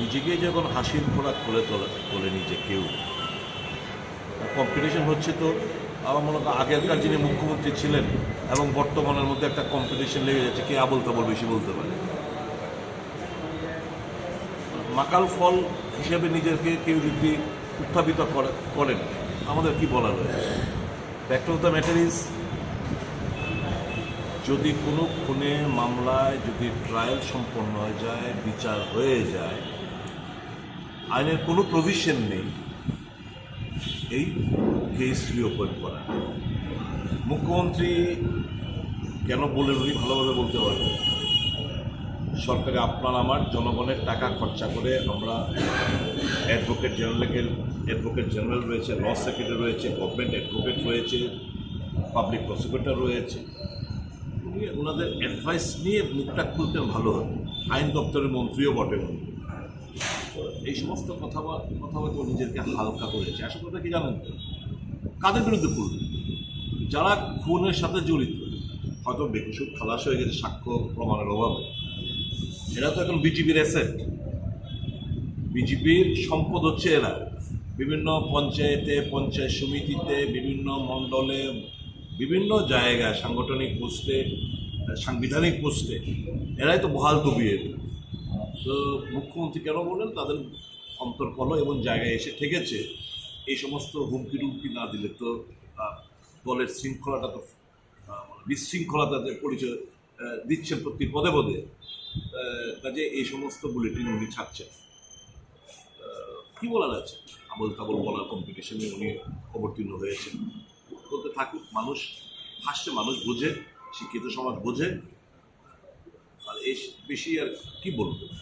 নিজেকে যখন হাসির খোরাক করে তোলে তোলেনি যে কেউ। কম্পিটিশন হচ্ছে তো আমার মনে হয় আগেরকার যিনি মুখ্যমন্ত্রী ছিলেন এবং বর্তমানের মধ্যে একটা কম্পিটিশন লেগে যাচ্ছে, কে আবল তাবল বেশি বলতে পারে? মাকাল ফল হিসেবে নিজেকে কেউ যদি উত্থাপিত করে- করেন, আমাদের কি বলার রয়েছে? Back to the matter is যদি কোনো খুনে মামলায়, যদি ট্রায়াল সম্পন্ন হয়ে যায়, বিচার হয়ে যায় আইনের কোনো প্রভিশন নেই। এই কেস রিওপেন করা। মুখ্যমন্ত্রী কেন বলেন উনি? ভালোভাবে বলতে পারবেন সরকারে আপনার আমার জনগণের টাকা খরচা করে আমরা অ্যাডভোকেট জেনারেলের অ্যাডভোকেট জেনারেল রয়েছে ল সেক্রেটারি রয়েছে গভর্নমেন্ট অ্যাডভোকেট রয়েছে পাবলিক প্রসিকিউটর রয়েছে। উনি ওনাদের অ্যাডভাইস নিয়ে মুখটা খুলতেন ভালো হতো আইন দপ্তরের মন্ত্রীও বটে উনি। এই সমস্ত কথা কথাবার্তা নিজেকে হালকা করেছে। আসল কথা কি জানেন? কাদের বিরুদ্ধে করবে যারা খুনের সাথে জড়িত, হয়তো বেকুসুর খালাস হয়ে গেছে, সাক্ষ্য প্রমাণের অভাবে। এরা তো এখন বিজেপির অ্যাসেট বিজেপির সম্পদ হচ্ছে এরা। বিভিন্ন পঞ্চায়েতে, পঞ্চায়েত সমিতিতে, বিভিন্ন মণ্ডলে, বিভিন্ন জায়গায়, সাংগঠনিক পোস্টে সাংবিধানিক পোস্টে, এরাই তো বহাল তবিয়ে তো মুখ্যমন্ত্রী কেন বললেন? তাদের অন্তর্কল এবং জায়গায় এসে ঠেকেছে। এই সমস্ত হুমকি টুমকি না দিলে তো দলের শৃঙ্খলাটা তো আহ, বিশৃঙ্খলা তাদের পরিচয় দিচ্ছেন প্রতি পদে পদে কাজে এই সমস্ত বুলেটিন উনি ছাড়ছেন। কি বলার আছে? আবল তাবল বলার কম্পিটিশনে উনি অবতীর্ণ হয়েছেন। বলতে থাকুক মানুষ হাসছে মানুষ বোঝে শিক্ষিত সমাজ বোঝে। বেশি আর কি বলব?